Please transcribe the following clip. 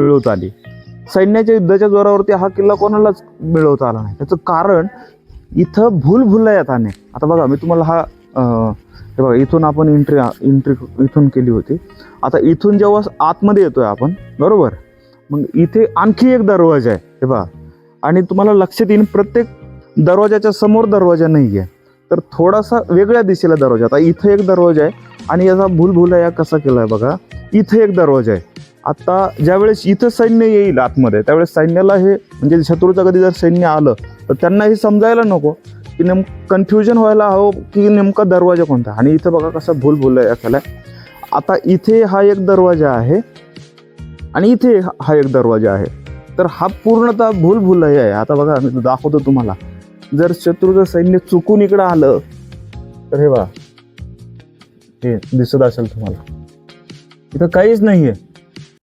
मिळवता आली. सैन्याच्या युद्धाच्या जोरावरती हा किल्ला कोणालाच मिळवता आला नाही. त्याचं कारण इथं भूल भुलयात आणे आता बघा मी तुम्हाला हा हे बघा इथून आपण एंट्री एंट्री इथून केली होती. आता इथून जेव्हा आतमध्ये येतोय आपण बरोबर? मग इथे आणखी एक दरवाजा आहे हे बघा. आणि तुम्हाला लक्षात येईल प्रत्येक दरवाजाच्या समोर दरवाजा नाही आहे तर थोडासा वेगळ्या दिशेला दरवाजा. आता इथं एक दरवाजा आहे आणि याचा भूलभुलया कसा केला आहे बघा. इथे एक दरवाजा आहे. आता ज्यावेळेस इथं सैन्य येईल आतमध्ये त्यावेळेस सैन्याला हे म्हणजे शत्रूचं कधी जर सैन्य आलं तर त्यांना हे समजायला नको की नेम कन्फ्युजन व्हायला हवं की नेमका दरवाजा कोणता? आणि इथं बघा कसा भूल भूल आहे आता इथे हा एक दरवाजा आहे आणि इथे हा एक दरवाजा आहे. तर हा पूर्णतः भूल भुलया आहे. आता बघा मी दाखवतो तुम्हाला. जर शत्रूचं सैन्य चुकून इकडं आलं तर हे बघा. हे दिसत असेल तुम्हाला. इथं काहीच नाही आहे